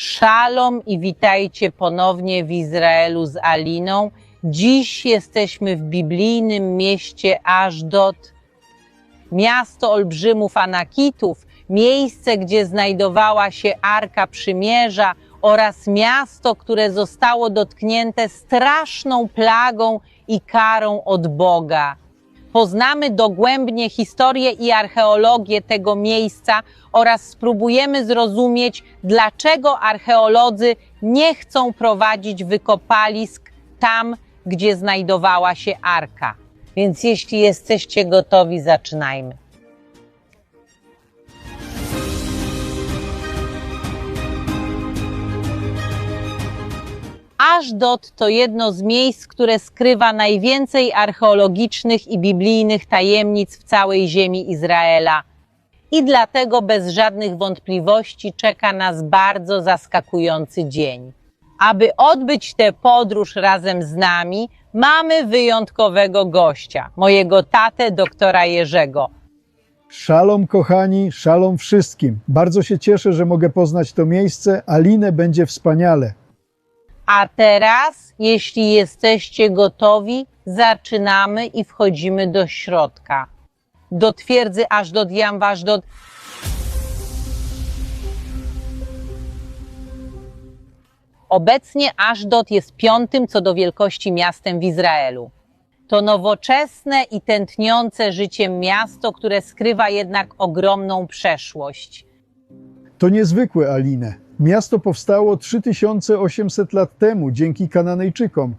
Szalom i witajcie ponownie w Izraelu z Aliną. Dziś jesteśmy w biblijnym mieście Ashdod, miasto olbrzymów Anakitów, miejsce, gdzie znajdowała się Arka Przymierza oraz miasto, które zostało dotknięte straszną plagą i karą od Boga. Poznamy dogłębnie historię i archeologię tego miejsca oraz spróbujemy zrozumieć, dlaczego archeolodzy nie chcą prowadzić wykopalisk tam, gdzie znajdowała się arka. Więc jeśli jesteście gotowi, zaczynajmy. Ashdod to jedno z miejsc, które skrywa najwięcej archeologicznych i biblijnych tajemnic w całej ziemi Izraela. I dlatego bez żadnych wątpliwości czeka nas bardzo zaskakujący dzień. Aby odbyć tę podróż razem z nami, mamy wyjątkowego gościa, mojego tatę, doktora Jerzego. Szalom kochani, szalom wszystkim. Bardzo się cieszę, że mogę poznać to miejsce. Alinę będzie wspaniale. A teraz, jeśli jesteście gotowi, zaczynamy i wchodzimy do środka. Do twierdzy Ashdod Jam Ashdod. Obecnie Ashdod jest piątym co do wielkości miastem w Izraelu. To nowoczesne i tętniące życiem miasto, które skrywa jednak ogromną przeszłość. To niezwykłe, Alinę. Miasto powstało 3800 lat temu dzięki Kananejczykom.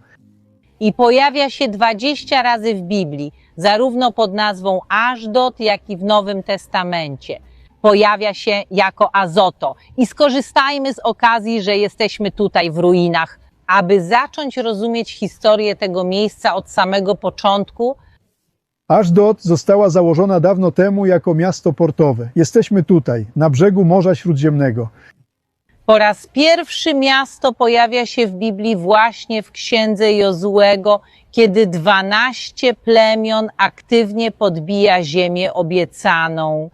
i pojawia się 20 razy w Biblii, zarówno pod nazwą Ashdod, jak i w Nowym Testamencie. Pojawia się jako Azoto. I skorzystajmy z okazji, że jesteśmy tutaj w ruinach, aby zacząć rozumieć historię tego miejsca od samego początku. Ashdod została założona dawno temu jako miasto portowe. Jesteśmy tutaj, na brzegu Morza Śródziemnego. Po raz pierwszy miasto pojawia się w Biblii właśnie w księdze Jozułego, kiedy 12 plemion aktywnie podbija ziemię obiecaną.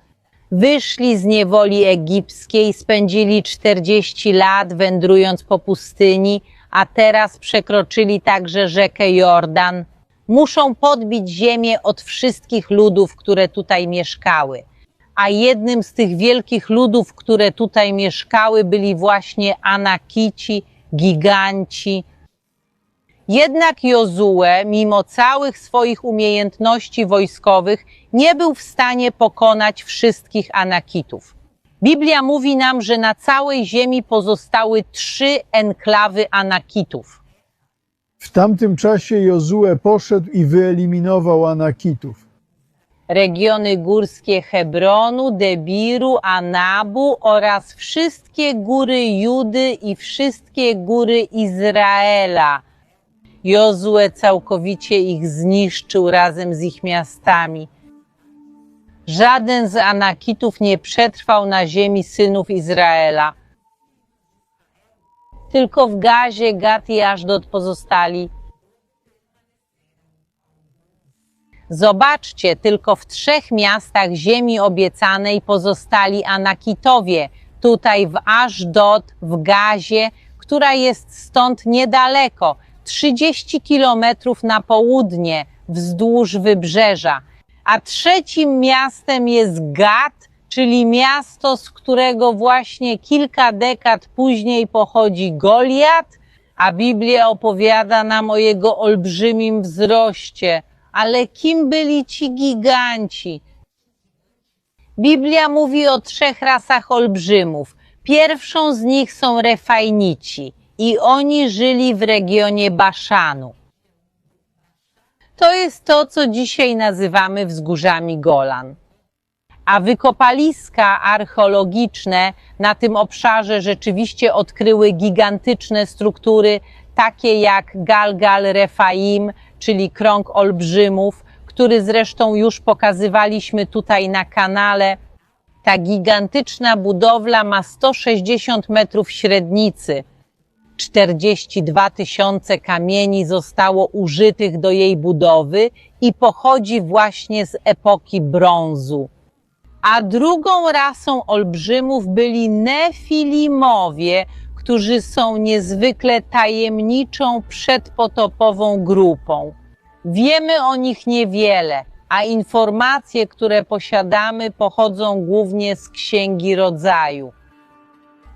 Wyszli z niewoli egipskiej, spędzili 40 lat wędrując po pustyni, a teraz przekroczyli także rzekę Jordan. Muszą podbić ziemię od wszystkich ludów, które tutaj mieszkały a jednym z tych wielkich ludów, które tutaj mieszkały, byli właśnie Anakici, giganci. Jednak Jozue, mimo całych swoich umiejętności wojskowych, nie był w stanie pokonać wszystkich Anakitów. Biblia mówi nam, że na całej ziemi pozostały trzy enklawy Anakitów. W tamtym czasie Jozue poszedł i wyeliminował Anakitów. regiony górskie Hebronu, Debiru, Anabu oraz wszystkie góry Judy i wszystkie góry Izraela. Jozue całkowicie ich zniszczył razem z ich miastami. Żaden z Anakitów nie przetrwał na ziemi synów Izraela. Tylko w Gazie, Gat i Ażdod pozostali. Zobaczcie, tylko w trzech miastach ziemi obiecanej pozostali Anakitowie. Tutaj w Ashdod, w Gazie, która jest stąd niedaleko, 30 kilometrów na południe, wzdłuż wybrzeża. A trzecim miastem jest Gad, czyli miasto, z którego właśnie kilka dekad później pochodzi Goliat, a Biblia opowiada nam o jego olbrzymim wzroście. Ale kim byli ci giganci? Biblia mówi o trzech rasach olbrzymów. Pierwszą z nich są Refajnici i oni żyli w regionie Baszanu. To jest to, co dzisiaj nazywamy wzgórzami Golan. A wykopaliska archeologiczne na tym obszarze rzeczywiście odkryły gigantyczne struktury, takie jak Galgal Refaim, czyli krąg olbrzymów, który zresztą już pokazywaliśmy tutaj na kanale. Ta gigantyczna budowla ma 160 metrów średnicy. 42 tysiące kamieni zostało użytych do jej budowy i pochodzi właśnie z epoki brązu. A drugą rasą olbrzymów byli Nefilimowie, którzy są niezwykle tajemniczą, przedpotopową grupą. Wiemy o nich niewiele, a informacje, które posiadamy, pochodzą głównie z Księgi Rodzaju.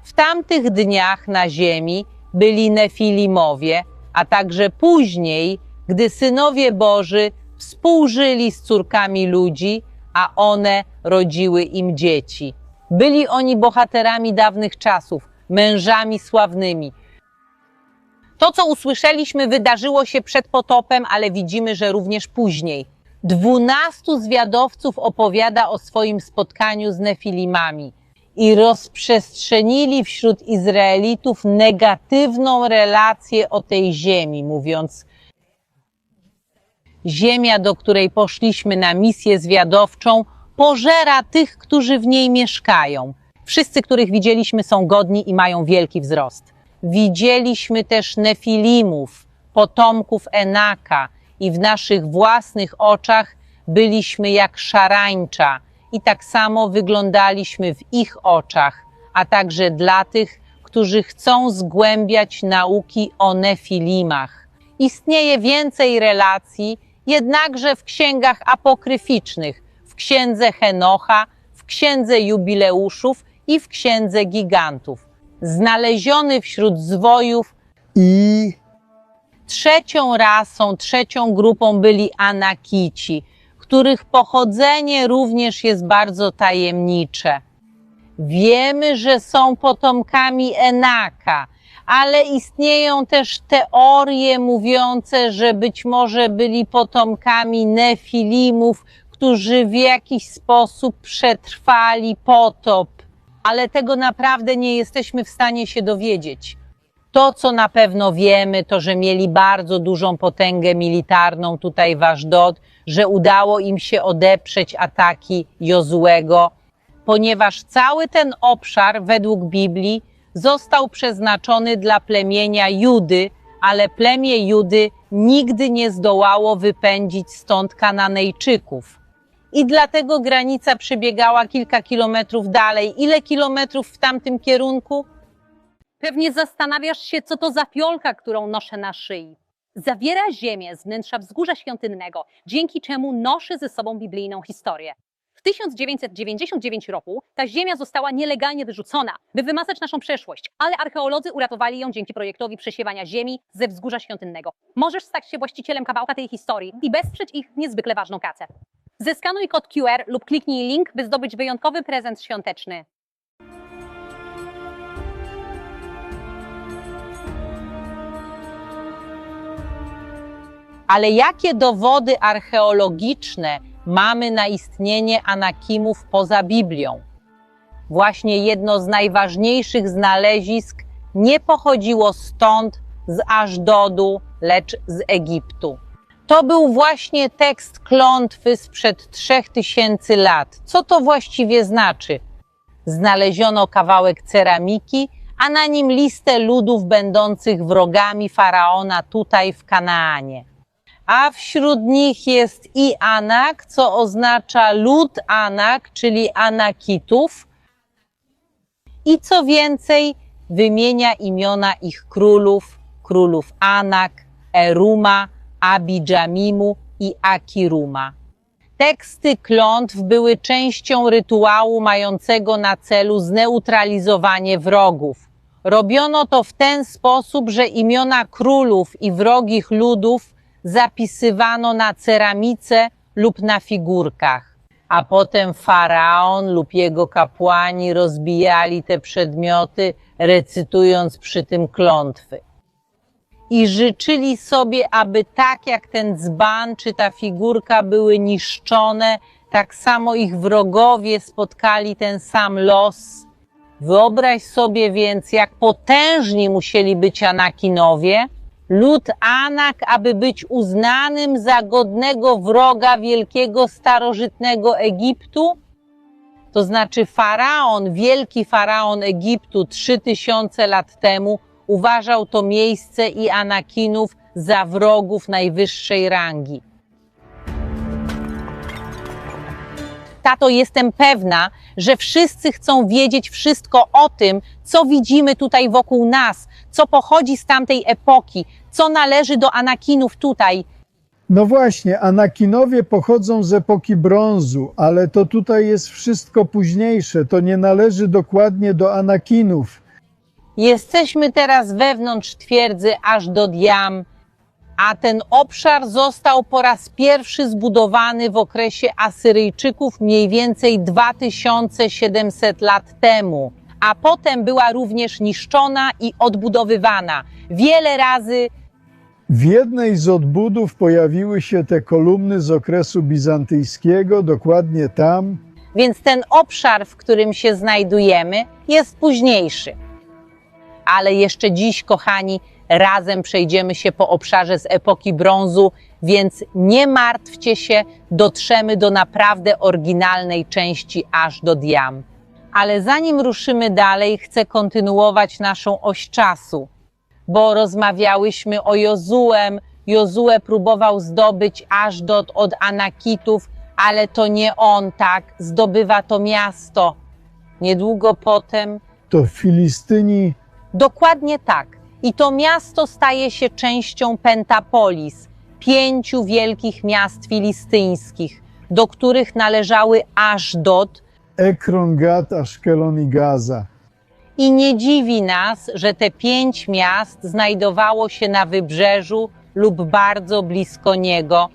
W tamtych dniach na ziemi byli Nefilimowie, a także później, gdy synowie Boży współżyli z córkami ludzi, a one rodziły im dzieci. Byli oni bohaterami dawnych czasów, mężami sławnymi. To, co usłyszeliśmy, wydarzyło się przed potopem, ale widzimy, że również później. Dwunastu zwiadowców opowiada o swoim spotkaniu z Nefilimami i rozprzestrzenili wśród Izraelitów negatywną relację o tej ziemi, mówiąc: Ziemia, do której poszliśmy na misję zwiadowczą, pożera tych, którzy w niej mieszkają. Wszyscy, których widzieliśmy, są godni i mają wielki wzrost. Widzieliśmy też Nefilimów, potomków Enaka, i w naszych własnych oczach byliśmy jak szarańcza, i tak samo wyglądaliśmy w ich oczach, a także dla tych, którzy chcą zgłębiać nauki o Nefilimach. Istnieje więcej relacji, jednakże w księgach apokryficznych, w księdze Henocha, w księdze jubileuszów i w księdze gigantów. Znaleziony wśród zwojów I trzecią rasą, trzecią grupą byli Anakici, których pochodzenie również jest bardzo tajemnicze. Wiemy, że są potomkami Enaka, ale istnieją też teorie mówiące, że być może byli potomkami Nefilimów, którzy w jakiś sposób przetrwali potop, ale tego naprawdę nie jesteśmy w stanie się dowiedzieć. To, co na pewno wiemy, to że mieli bardzo dużą potęgę militarną tutaj w Ashdod, że udało im się odeprzeć ataki Jozłego, ponieważ cały ten obszar według Biblii został przeznaczony dla plemienia Judy, ale plemię Judy nigdy nie zdołało wypędzić stąd Kananejczyków. I dlatego granica przebiegała kilka kilometrów dalej. Ile kilometrów w tamtym kierunku? Pewnie zastanawiasz się, co to za fiolka, którą noszę na szyi. Zawiera ziemię z wnętrza wzgórza świątynnego, dzięki czemu noszę ze sobą biblijną historię. W 1999 roku ta ziemia została nielegalnie wyrzucona, by wymazać naszą przeszłość, ale archeolodzy uratowali ją dzięki projektowi przesiewania ziemi ze wzgórza świątynnego. Możesz stać się właścicielem kawałka tej historii i wesprzeć ich niezwykle ważną pracę. Zeskanuj kod QR lub kliknij link, by zdobyć wyjątkowy prezent świąteczny. Ale jakie dowody archeologiczne mamy na istnienie Anakimów poza Biblią? Właśnie jedno z najważniejszych znalezisk nie pochodziło stąd, z Ażdodu, lecz z Egiptu. To był właśnie tekst klątwy sprzed trzech tysięcy lat. Co to właściwie znaczy? Znaleziono kawałek ceramiki, a na nim listę ludów będących wrogami faraona tutaj w Kanaanie a wśród nich jest i Anak, co oznacza lud Anak, czyli Anakitów. I co więcej, wymienia imiona ich królów, królów Anak, Eruma, Abidżamimu i Akiruma. Teksty klątw były częścią rytuału mającego na celu zneutralizowanie wrogów. Robiono to w ten sposób, że imiona królów i wrogich ludów zapisywano na ceramice lub na figurkach, a potem faraon lub jego kapłani rozbijali te przedmioty, recytując przy tym klątwy. I życzyli sobie, aby tak jak ten dzban czy ta figurka były niszczone, tak samo ich wrogowie spotkali ten sam los. Wyobraź sobie więc, jak potężni musieli być Anakinowie, lud Anak, aby być uznanym za godnego wroga wielkiego starożytnego Egiptu? To znaczy faraon, wielki faraon Egiptu 3000 lat temu uważał to miejsce i Anakinów za wrogów najwyższej rangi. Tato, jestem pewna, że wszyscy chcą wiedzieć wszystko o tym, co widzimy tutaj wokół nas, co pochodzi z tamtej epoki, co należy do Anakinów tutaj. No właśnie, Anakinowie pochodzą z epoki brązu, ale to tutaj jest wszystko późniejsze. To nie należy dokładnie do Anakinów. Jesteśmy teraz wewnątrz twierdzy aż do Diam, a ten obszar został po raz pierwszy zbudowany w okresie Asyryjczyków mniej więcej 2700 lat temu, a potem była również niszczona i odbudowywana wiele razy. W jednej z odbudów pojawiły się te kolumny z okresu bizantyjskiego, dokładnie tam. Więc ten obszar, w którym się znajdujemy, jest późniejszy. Ale jeszcze dziś, kochani, razem przejdziemy się po obszarze z epoki brązu, więc nie martwcie się, dotrzemy do naprawdę oryginalnej części aż do Diam. Ale zanim ruszymy dalej, chcę kontynuować naszą oś czasu, bo rozmawiałyśmy o Jozuem. Jozue próbował zdobyć Ażdot od Anakitów, ale to nie on tak zdobywa to miasto. Niedługo potem To Filistyni Dokładnie tak. I to miasto staje się częścią Pentapolis, pięciu wielkich miast filistyńskich, do których należały Ażdot. Ekron, Gat, Aszkelon i Gaza. I nie dziwi nas, że te pięć miast znajdowało się na wybrzeżu lub bardzo blisko niego,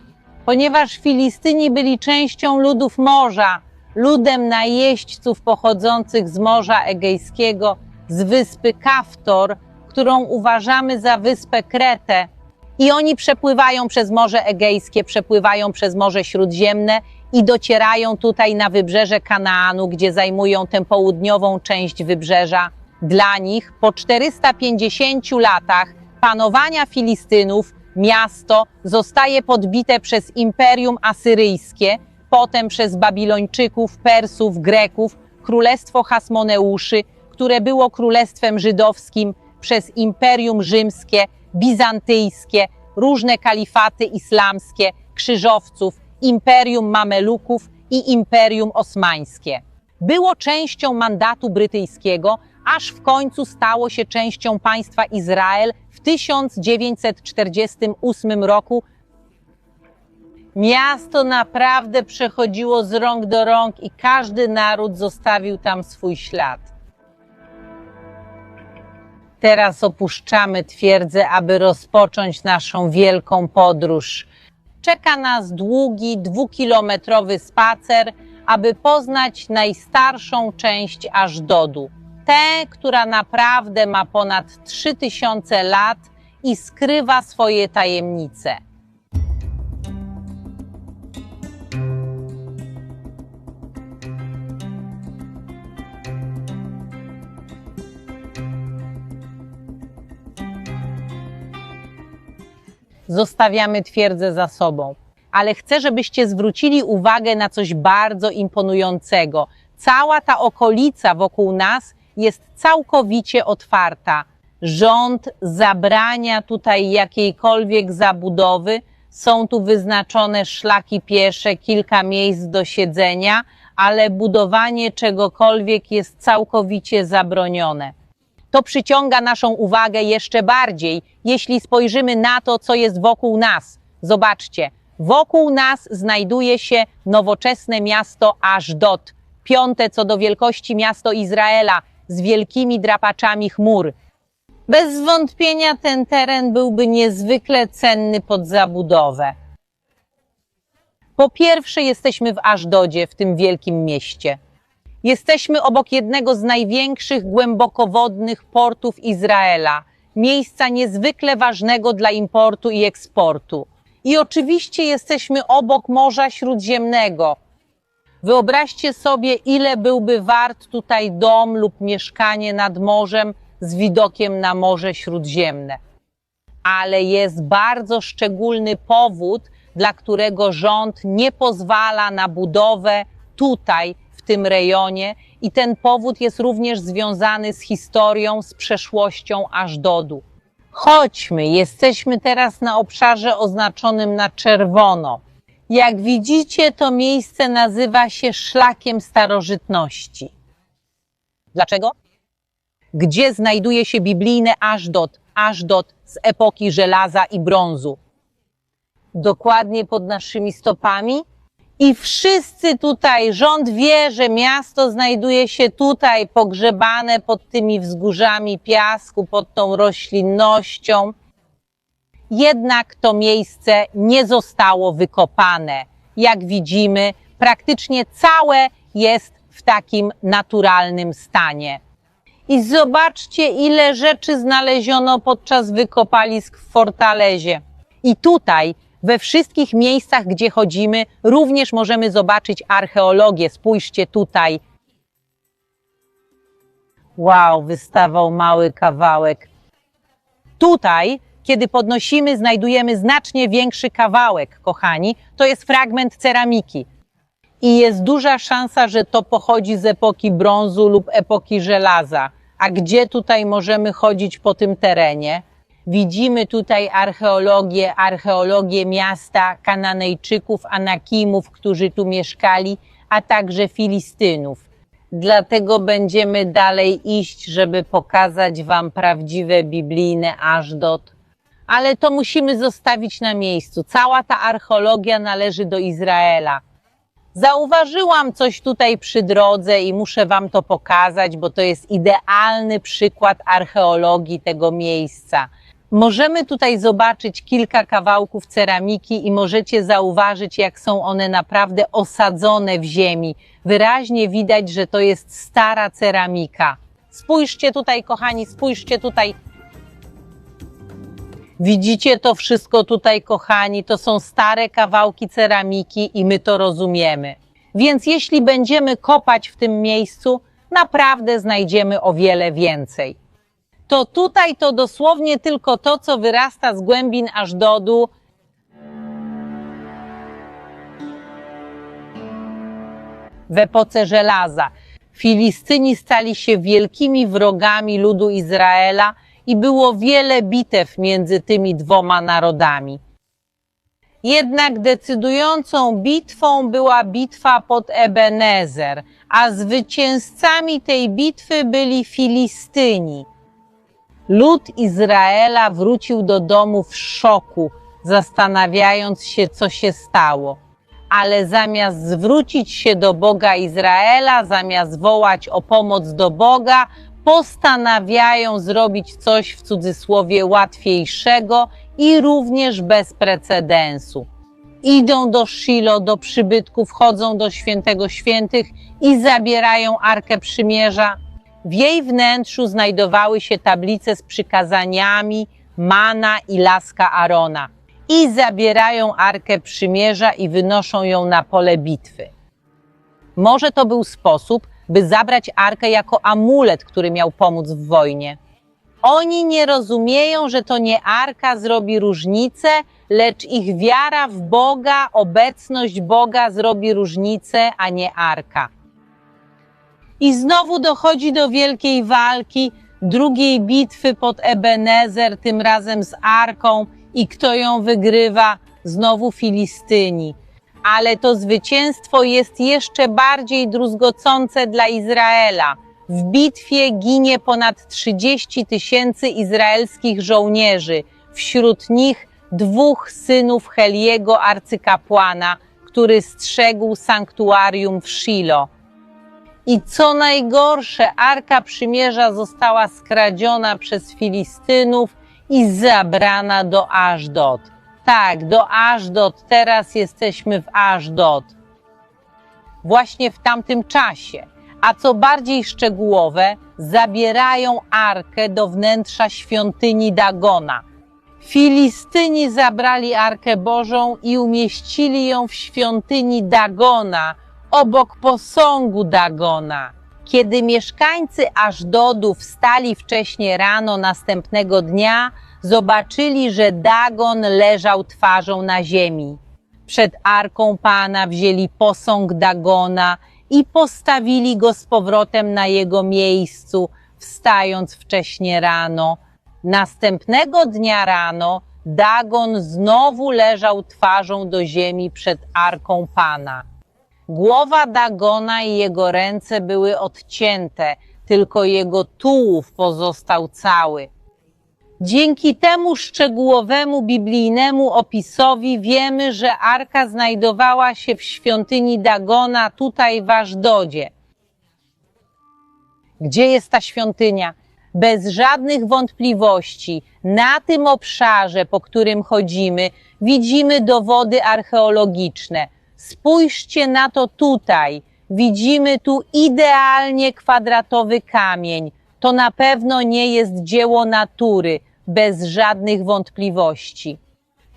ponieważ Filistyni byli częścią ludów morza, ludem najeźdźców pochodzących z Morza Egejskiego, z wyspy Kaftor, którą uważamy za wyspę Kretę. I oni przepływają przez Morze Egejskie, przepływają przez Morze Śródziemne i docierają tutaj na wybrzeże Kanaanu, gdzie zajmują tę południową część wybrzeża. Dla nich po 450 latach panowania Filistynów miasto zostaje podbite przez Imperium Asyryjskie, potem przez Babilończyków, Persów, Greków, Królestwo Hasmoneuszy, które było królestwem żydowskim, przez Imperium Rzymskie, Bizantyjskie, różne kalifaty islamskie, krzyżowców, Imperium Mameluków i Imperium Osmańskie. Było częścią mandatu brytyjskiego, aż w końcu stało się częścią państwa Izrael w 1948 roku. Miasto naprawdę przechodziło z rąk do rąk i każdy naród zostawił tam swój ślad. Teraz opuszczamy twierdzę, aby rozpocząć naszą wielką podróż. Czeka nas długi, dwukilometrowy spacer, aby poznać najstarszą część Ażdodu. Tę, która naprawdę ma ponad 3000 lat i skrywa swoje tajemnice. Zostawiamy twierdzę za sobą. Ale chcę, żebyście zwrócili uwagę na coś bardzo imponującego. Cała ta okolica wokół nas jest całkowicie otwarta. Rząd zabrania tutaj jakiejkolwiek zabudowy. Są tu wyznaczone szlaki piesze, kilka miejsc do siedzenia, ale budowanie czegokolwiek jest całkowicie zabronione to przyciąga naszą uwagę jeszcze bardziej, jeśli spojrzymy na to, co jest wokół nas. Zobaczcie, wokół nas znajduje się nowoczesne miasto Ażdot, piąte co do wielkości miasto Izraela, z wielkimi drapaczami chmur. Bez wątpienia ten teren byłby niezwykle cenny pod zabudowę. Po pierwsze, jesteśmy w Ażdodzie, w tym wielkim mieście. Jesteśmy obok jednego z największych głębokowodnych portów Izraela, miejsca niezwykle ważnego dla importu i eksportu. I oczywiście jesteśmy obok Morza Śródziemnego. Wyobraźcie sobie, ile byłby wart tutaj dom lub mieszkanie nad morzem z widokiem na Morze Śródziemne. Ale jest bardzo szczególny powód, dla którego rząd nie pozwala na budowę tutaj, tym rejonie, i ten powód jest również związany z historią, z przeszłością Ażdodu. Chodźmy, jesteśmy teraz na obszarze oznaczonym na czerwono. Jak widzicie, to miejsce nazywa się szlakiem starożytności. Dlaczego? Gdzie znajduje się biblijne Ashdod, Ashdod z epoki żelaza i brązu? Dokładnie pod naszymi stopami. I wszyscy tutaj, rząd wie, że miasto znajduje się tutaj, pogrzebane pod tymi wzgórzami piasku, pod tą roślinnością. Jednak to miejsce nie zostało wykopane. Jak widzimy, praktycznie całe jest w takim naturalnym stanie. I zobaczcie, ile rzeczy znaleziono podczas wykopalisk w Fortalezie. I tutaj, we wszystkich miejscach, gdzie chodzimy, również możemy zobaczyć archeologię. Spójrzcie tutaj. Wow, wystawał mały kawałek. Tutaj, kiedy podnosimy, znajdujemy znacznie większy kawałek, kochani. To jest fragment ceramiki. I jest duża szansa, że to pochodzi z epoki brązu lub epoki żelaza. A gdzie tutaj możemy chodzić po tym terenie? Widzimy tutaj archeologię, archeologię miasta, Kananejczyków, Anakimów, którzy tu mieszkali, a także Filistynów. Dlatego będziemy dalej iść, żeby pokazać Wam prawdziwe biblijne Ashdod. Ale to musimy zostawić na miejscu. Cała ta archeologia należy do Izraela. Zauważyłam coś tutaj przy drodze i muszę Wam to pokazać, bo to jest idealny przykład archeologii tego miejsca. Możemy tutaj zobaczyć kilka kawałków ceramiki i możecie zauważyć, jak są one naprawdę osadzone w ziemi. Wyraźnie widać, że to jest stara ceramika. Spójrzcie tutaj, kochani, spójrzcie tutaj. Widzicie to wszystko tutaj, kochani, to są stare kawałki ceramiki i my to rozumiemy. Więc jeśli będziemy kopać w tym miejscu, naprawdę znajdziemy o wiele więcej. To tutaj to dosłownie tylko to, co wyrasta z głębin aż do dół. W epoce żelaza Filistyni stali się wielkimi wrogami ludu Izraela i było wiele bitew między tymi dwoma narodami. Jednak decydującą bitwą była bitwa pod Ebenezer, a zwycięzcami tej bitwy byli Filistyni. Lud Izraela wrócił do domu w szoku, zastanawiając się, co się stało. Ale zamiast zwrócić się do Boga Izraela, zamiast wołać o pomoc do Boga, postanawiają zrobić coś w cudzysłowie łatwiejszego i również bez precedensu. Idą do Shilo, do przybytku, wchodzą do świętego świętych i zabierają Arkę Przymierza. W jej wnętrzu znajdowały się tablice z przykazaniami, mana i laska Arona. I zabierają Arkę Przymierza i wynoszą ją na pole bitwy. Może to był sposób, by zabrać Arkę jako amulet, który miał pomóc w wojnie. Oni nie rozumieją, że to nie Arka zrobi różnicę, lecz ich wiara w Boga, obecność Boga zrobi różnicę, a nie Arka. I znowu dochodzi do wielkiej walki, drugiej bitwy pod Ebenezer, tym razem z Arką. I kto ją wygrywa? Znowu Filistyni. Ale to zwycięstwo jest jeszcze bardziej druzgocące dla Izraela. W bitwie ginie ponad 30 tysięcy izraelskich żołnierzy, wśród nich dwóch synów Heliego arcykapłana, który strzegł sanktuarium w Shilo. I co najgorsze, Arka Przymierza została skradziona przez Filistynów i zabrana do Ashdod. Tak, do Ashdod, teraz jesteśmy w Ashdod. Właśnie w tamtym czasie. A co bardziej szczegółowe, zabierają Arkę do wnętrza świątyni Dagona. Filistyni zabrali Arkę Bożą i umieścili ją w świątyni Dagona, obok posągu Dagona. Kiedy mieszkańcy Ażdodu wstali wcześnie rano następnego dnia, zobaczyli, że Dagon leżał twarzą na ziemi. Przed arką Pana wzięli posąg Dagona i postawili go z powrotem na jego miejscu, wstając wcześnie rano. Następnego dnia rano Dagon znowu leżał twarzą do ziemi przed arką Pana. Głowa Dagona i jego ręce były odcięte, tylko jego tułów pozostał cały. Dzięki temu szczegółowemu biblijnemu opisowi wiemy, że arka znajdowała się w świątyni Dagona tutaj w Aszdodzie. Gdzie jest ta świątynia? Bez żadnych wątpliwości, na tym obszarze, po którym chodzimy, widzimy dowody archeologiczne. Spójrzcie na to tutaj. Widzimy tu idealnie kwadratowy kamień. To na pewno nie jest dzieło natury, bez żadnych wątpliwości.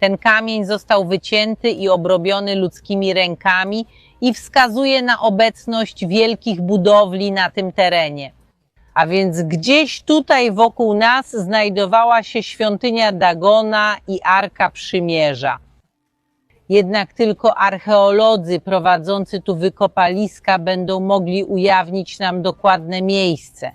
Ten kamień został wycięty i obrobiony ludzkimi rękami i wskazuje na obecność wielkich budowli na tym terenie. A więc gdzieś tutaj wokół nas znajdowała się świątynia Dagona i Arka Przymierza. Jednak tylko archeolodzy prowadzący tu wykopaliska będą mogli ujawnić nam dokładne miejsce.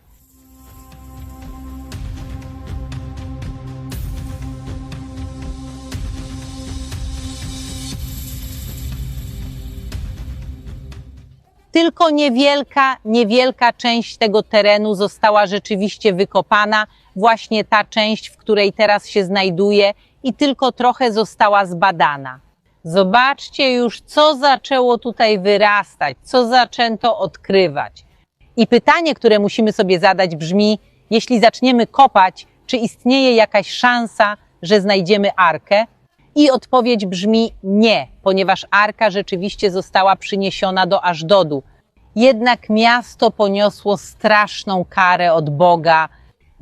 Tylko niewielka, niewielka część tego terenu została rzeczywiście wykopana, właśnie ta część, w której teraz się znajduje, i tylko trochę została zbadana. Zobaczcie już, co zaczęło tutaj wyrastać, co zaczęto odkrywać. I pytanie, które musimy sobie zadać, brzmi: jeśli zaczniemy kopać, czy istnieje jakaś szansa, że znajdziemy arkę? I odpowiedź brzmi nie, ponieważ arka rzeczywiście została przyniesiona do Ażdodu. Jednak miasto poniosło straszną karę od Boga.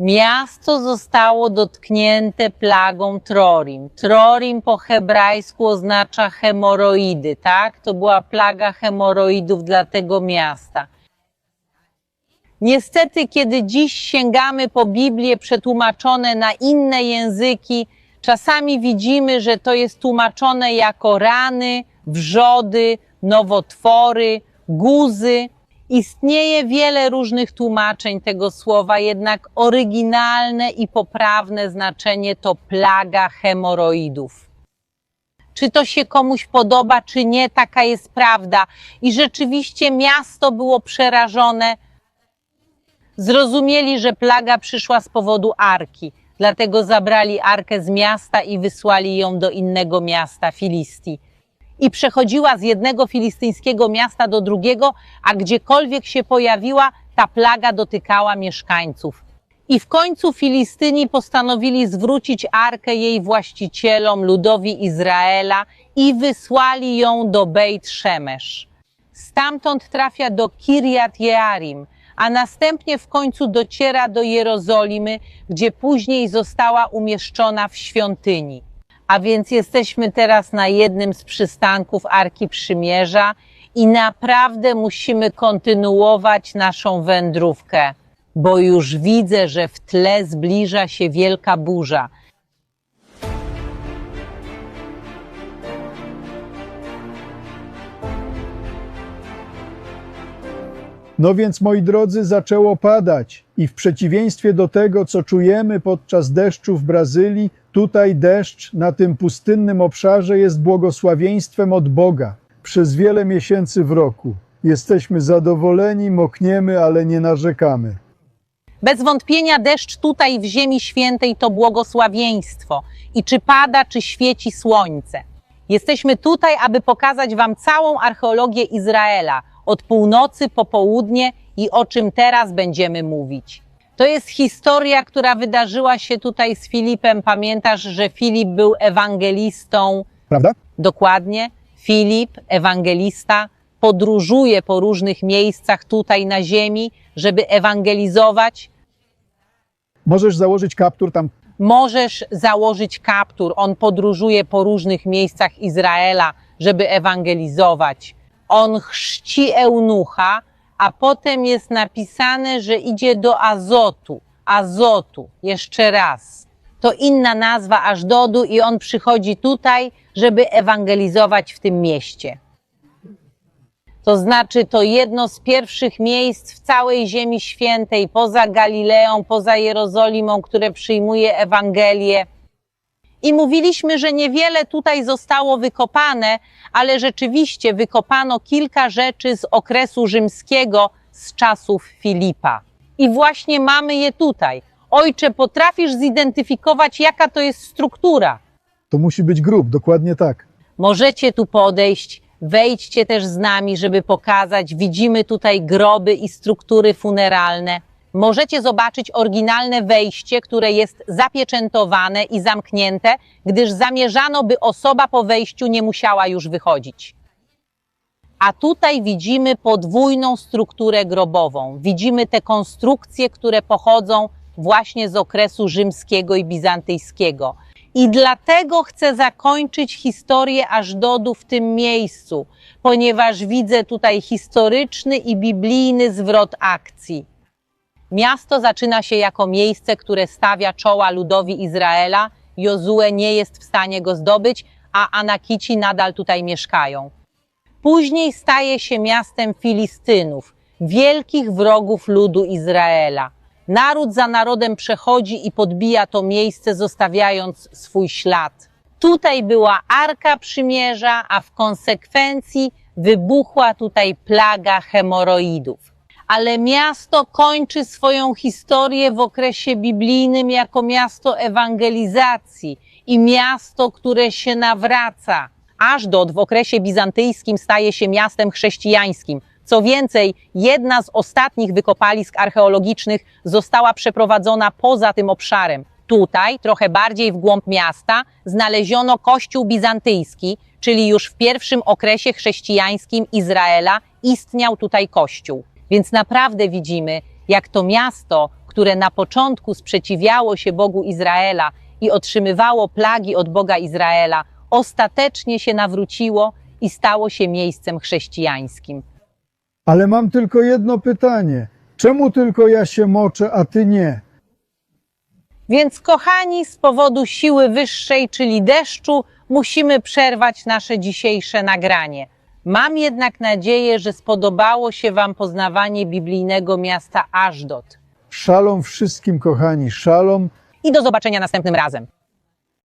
Miasto zostało dotknięte plagą Trorim. Trorim po hebrajsku oznacza hemoroidy, tak? To była plaga hemoroidów dla tego miasta. Niestety, kiedy dziś sięgamy po Biblię przetłumaczone na inne języki, czasami widzimy, że to jest tłumaczone jako rany, wrzody, nowotwory, guzy. Istnieje wiele różnych tłumaczeń tego słowa, jednak oryginalne i poprawne znaczenie to plaga hemoroidów. Czy to się komuś podoba, czy nie, taka jest prawda. I rzeczywiście miasto było przerażone. Zrozumieli, że plaga przyszła z powodu arki, dlatego zabrali arkę z miasta i wysłali ją do innego miasta, Filistii. I przechodziła z jednego filistyńskiego miasta do drugiego, a gdziekolwiek się pojawiła, ta plaga dotykała mieszkańców. I w końcu Filistyni postanowili zwrócić arkę jej właścicielom, ludowi Izraela, i wysłali ją do Beit Szemesz. Stamtąd trafia do Kirjat Jearim, a następnie w końcu dociera do Jerozolimy, gdzie później została umieszczona w świątyni. A więc jesteśmy teraz na jednym z przystanków Arki Przymierza i naprawdę musimy kontynuować naszą wędrówkę, bo już widzę, że w tle zbliża się wielka burza. No więc, moi drodzy, zaczęło padać i w przeciwieństwie do tego, co czujemy podczas deszczu w Brazylii, tutaj deszcz na tym pustynnym obszarze jest błogosławieństwem od Boga przez wiele miesięcy w roku. Jesteśmy zadowoleni, mokniemy, ale nie narzekamy. Bez wątpienia deszcz tutaj w Ziemi Świętej to błogosławieństwo. I czy pada, czy świeci słońce. Jesteśmy tutaj, aby pokazać Wam całą archeologię Izraela, od północy po południe i o czym teraz będziemy mówić. To jest historia, która wydarzyła się tutaj z Filipem. Pamiętasz, że Filip był ewangelistą, Prawda? Dokładnie. Filip, ewangelista, podróżuje po różnych miejscach tutaj na ziemi, żeby ewangelizować. Możesz założyć kaptur tam. Możesz założyć kaptur. On podróżuje po różnych miejscach Izraela, żeby ewangelizować. On chrzci eunucha, a potem jest napisane, że idzie do Azotu. Azotu, jeszcze raz. To inna nazwa Ażdodu i on przychodzi tutaj, żeby ewangelizować w tym mieście. To znaczy, to jedno z pierwszych miejsc w całej Ziemi Świętej, poza Galileą, poza Jerozolimą, które przyjmuje Ewangelię. I mówiliśmy, że niewiele tutaj zostało wykopane, ale rzeczywiście wykopano kilka rzeczy z okresu rzymskiego z czasów Filipa. I właśnie mamy je tutaj. Ojcze, potrafisz zidentyfikować, jaka to jest struktura? To musi być grób, dokładnie tak. Możecie tu podejść, wejdźcie też z nami, żeby pokazać. Widzimy tutaj groby i struktury funeralne. Możecie zobaczyć oryginalne wejście, które jest zapieczętowane i zamknięte, gdyż zamierzano, by osoba po wejściu nie musiała już wychodzić. A tutaj widzimy podwójną strukturę grobową. Widzimy te konstrukcje, które pochodzą właśnie z okresu rzymskiego i bizantyjskiego. I dlatego chcę zakończyć historię Ażdodu w tym miejscu, ponieważ widzę tutaj historyczny i biblijny zwrot akcji. Miasto zaczyna się jako miejsce, które stawia czoła ludowi Izraela. Jozue nie jest w stanie go zdobyć, a Anakici nadal tutaj mieszkają. Później staje się miastem Filistynów, wielkich wrogów ludu Izraela. Naród za narodem przechodzi i podbija to miejsce, zostawiając swój ślad. Tutaj była Arka Przymierza, a w konsekwencji wybuchła tutaj plaga hemoroidów. Ale miasto kończy swoją historię w okresie biblijnym jako miasto ewangelizacji i miasto, które się nawraca. Ażdod w okresie bizantyjskim staje się miastem chrześcijańskim. Co więcej, jedna z ostatnich wykopalisk archeologicznych została przeprowadzona poza tym obszarem. Tutaj, trochę bardziej w głąb miasta, znaleziono kościół bizantyjski, czyli już w pierwszym okresie chrześcijańskim Izraela istniał tutaj kościół. Więc naprawdę widzimy, jak to miasto, które na początku sprzeciwiało się Bogu Izraela i otrzymywało plagi od Boga Izraela, ostatecznie się nawróciło i stało się miejscem chrześcijańskim. Ale mam tylko jedno pytanie. Czemu tylko ja się moczę, a ty nie? Więc, kochani, z powodu siły wyższej, czyli deszczu, musimy przerwać nasze dzisiejsze nagranie. Mam jednak nadzieję, że spodobało się Wam poznawanie biblijnego miasta Ażdot. Szalom wszystkim, kochani, szalom. I do zobaczenia następnym razem.